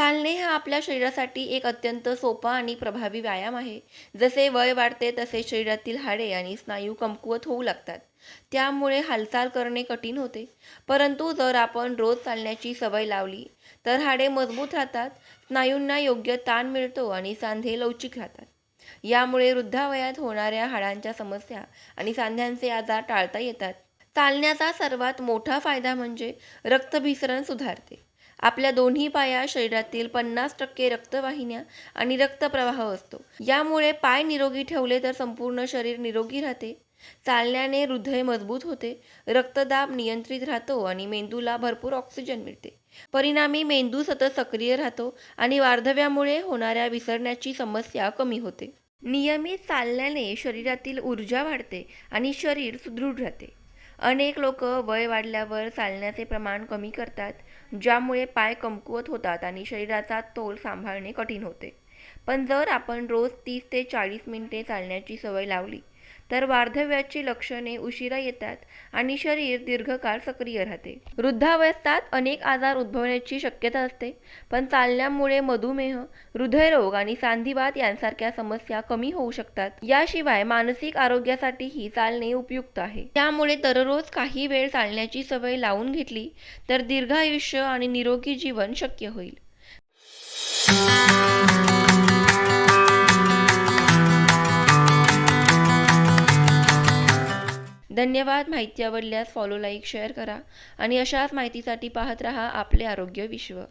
चालणे हा आपल्या शरीरासाठी एक अत्यंत सोपा आणि प्रभावी व्यायाम आहे. जसे वय वाढते तसे शरीरातील हाडे आणि स्नायू कमकुवत होऊ लागतात. त्यामुळे हालचाल करणे कठीण होते. परंतु जर आपण रोज चालण्याची सवय लावली तर हाडे मजबूत राहतात स्नायूंना योग्य ताण मिळतो आणि सांधे लवचिक राहतात. यामुळे वृद्धावयात होणाऱ्या हाडांच्या समस्या आणि सांध्यांचे आजार टाळता येतात. चालण्याचा सर्वात मोठा फायदा म्हणजे रक्तभिसरण सुधारते. आपल्या दोन्ही पाया शरीरातील पन्नास टक्के रक्तवाहिन्या आणि रक्तप्रवाह असतो. यामुळे पाय निरोगी ठेवले तर संपूर्ण शरीर निरोगी राहते. चालण्याने हृदय मजबूत होते. रक्तदाब नियंत्रित राहतो आणि मेंदूला भरपूर ऑक्सिजन मिळते. परिणामी मेंदू सतत सक्रिय राहतो आणि वार्धव्यामुळे होणाऱ्या विसरण्याची समस्या कमी होते. नियमित चालण्याने शरीरातील ऊर्जा वाढते आणि शरीर सुदृढ राहते. अनेक लोक वय वाढल्यावर चालण्याचे प्रमाण कमी करतात ज्यामुळे पाय कमकुवत होतात आणि शरीराचा तोल सांभाळणे कठीण होते. पण जर आपण रोज तीस ते चाळीस मिनिटे चालण्याची सवय लावली तर वार्धव्याची लक्षणे उशिरा येतात आणि शरीर दीर्घकाळ सक्रिय राहते. वृद्धावस्थात अनेक आजार उद्भवण्याची शक्यता असते पण चालण्यामुळे मधुमेह हृदयरोग आणि सांधिवात यांसारख्या समस्या कमी होऊ शकतात. याशिवाय मानसिक आरोग्यासाठीही चालणे उपयुक्त आहे. त्यामुळे दररोज काही वेळ चालण्याची सवय लावून घेतली तर दीर्घायुष्य आणि निरोगी जीवन शक्य होईल. धन्यवाद माहिती आवडल्यास फॉलो लाईक शेअर करा. आणि अशाच माहितीसाठी पाहत रहा आपले आरोग्य विश्व.